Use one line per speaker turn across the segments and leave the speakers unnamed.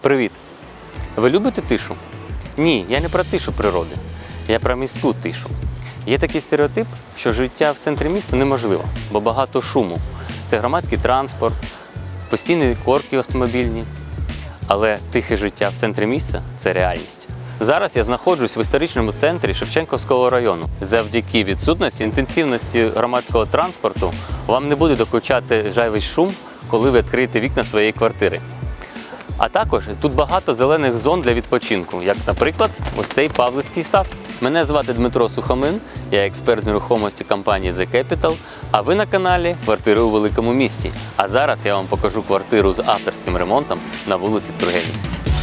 Привіт! Ви любите тишу? Ні, я не про тишу природи, я про міську тишу. Є такий стереотип, що життя в центрі міста неможливо, бо багато шуму. Це громадський транспорт, постійні корки автомобільні. Але тихе життя в центрі міста це реальність. Зараз я знаходжусь в історичному центрі Шевченківського району. Завдяки відсутності інтенсивності громадського транспорту вам не буде докучати жайвий шум, коли ви відкриєте вікна своєї квартири. А також тут багато зелених зон для відпочинку, як, наприклад, ось цей Павлівський сад. Мене звати Дмитро Сухомин, я експерт з нерухомості компанії The Capital, а ви на каналі Квартири у великому місті. А зараз я вам покажу квартиру з авторським ремонтом на вулиці Тургенівській.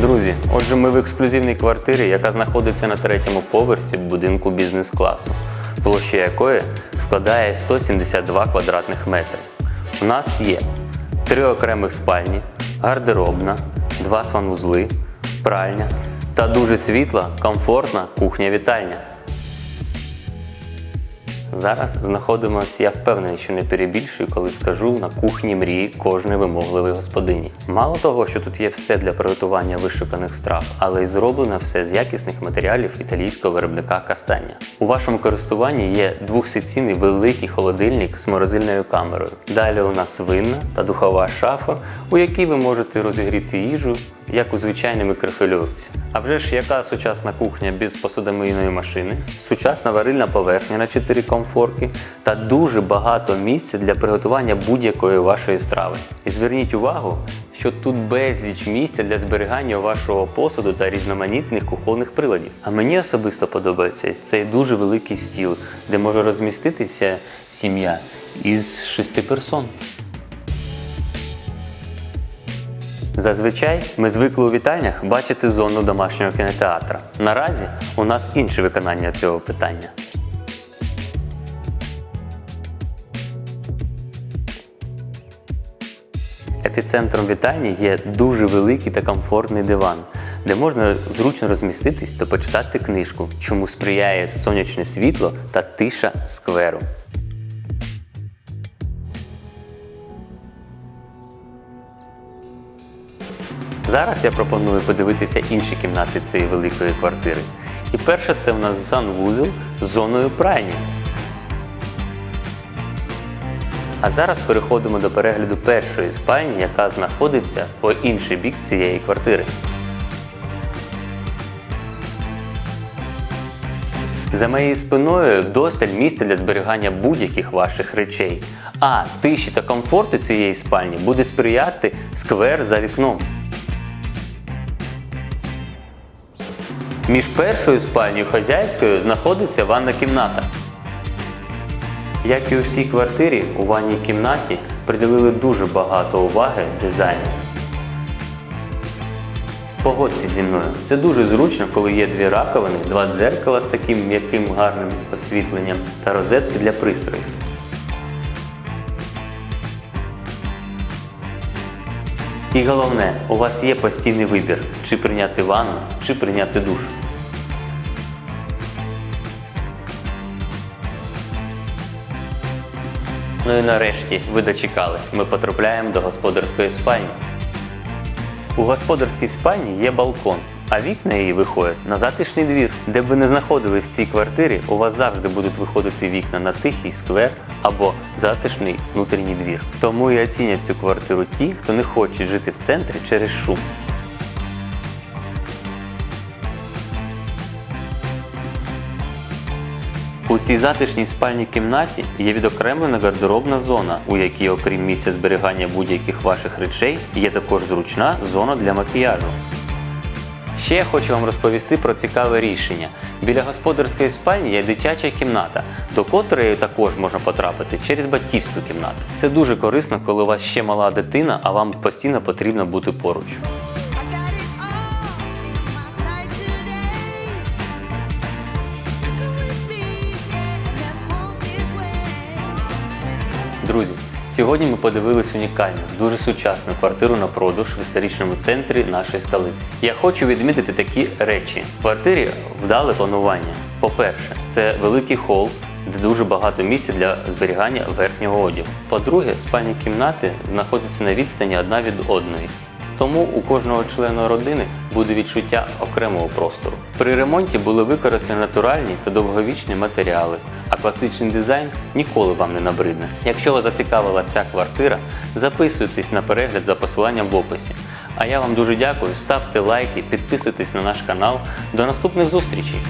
Друзі, отже, ми в ексклюзивній квартирі, яка знаходиться на третьому поверсі будинку бізнес-класу, площа якої складає 172 квадратних метри. У нас є три окремих спальні, гардеробна, два сванузли, пральня та дуже світла, комфортна кухня-вітальня. Зараз знаходимося, я впевнений, що не перебільшую, коли скажу на кухні мрії кожної вимогливої господині. Мало того, що тут є все для приготування вишуканих страв, але й зроблено все з якісних матеріалів італійського виробника Кастаня. У вашому користуванні є двохсекційний великий холодильник з морозильною камерою. Далі у нас винна та духова шафа, у якій ви можете розігріти їжу як у звичайній микрохвильовці. А вже ж яка сучасна кухня без посудомийної машини, сучасна варильна поверхня на 4 комфорки та дуже багато місця для приготування будь-якої вашої страви. І зверніть увагу, що тут безліч місця для зберігання вашого посуду та різноманітних кухонних приладів. А мені особисто подобається цей дуже великий стіл, де може розміститися сім'я із шести персон. Зазвичай ми звикли у вітальнях бачити зону домашнього кінотеатра. Наразі у нас інше виконання цього питання. Епіцентром вітальні є дуже великий та комфортний диван, де можна зручно розміститись та почитати книжку, чому сприяє сонячне світло та тиша скверу. Зараз я пропоную подивитися інші кімнати цієї великої квартири. І перша це в нас санвузел з зоною пральні. А зараз переходимо до перегляду першої спальні, яка знаходиться по інший бік цієї квартири. За моєю спиною вдосталь місця для зберігання будь-яких ваших речей. А тиші та комфорту цієї спальні буде сприяти сквер за вікном. Між першою спальнею хазяйською знаходиться ванна кімната. Як і у всій квартирі, у ванній кімнаті приділили дуже багато уваги дизайну. Погодьтесь зі мною, це дуже зручно, коли є дві раковини, два дзеркала з таким м'яким гарним освітленням та розетки для пристроїв. І головне, у вас є постійний вибір, чи прийняти ванну, чи прийняти душ. Ну і нарешті ви дочекались. Ми потрапляємо до господарської спальні. У господарській спальні є балкон, а вікна її виходять на затишний двір. Де б ви не знаходились в цій квартирі, у вас завжди будуть виходити вікна на тихий сквер або затишний внутрішній двір. Тому і оцінять цю квартиру ті, хто не хоче жити в центрі через шум. У цій затишній спальній кімнаті є відокремлена гардеробна зона, у якій, окрім місця зберігання будь-яких ваших речей, є також зручна зона для макіяжу. Ще я хочу вам розповісти про цікаве рішення. Біля господарської спальні є дитяча кімната, до котрої також можна потрапити через батьківську кімнату. Це дуже корисно, коли у вас ще мала дитина, а вам постійно потрібно бути поруч. Сьогодні ми подивились унікальну, дуже сучасну квартиру на продаж в історичному центрі нашої столиці. Я хочу відмітити такі речі: в квартирі вдале планування. По-перше, це великий хол, де дуже багато місця для зберігання верхнього одягу. По-друге, спальні кімнати знаходяться на відстані одна від одної. Тому у кожного члена родини буде відчуття окремого простору. При ремонті були використані натуральні та довговічні матеріали, класичний дизайн ніколи вам не набридне. Якщо вас зацікавила ця квартира, записуйтесь на перегляд за посиланням в описі. А я вам дуже дякую, ставте лайки, підписуйтесь на наш канал. До наступних зустрічей!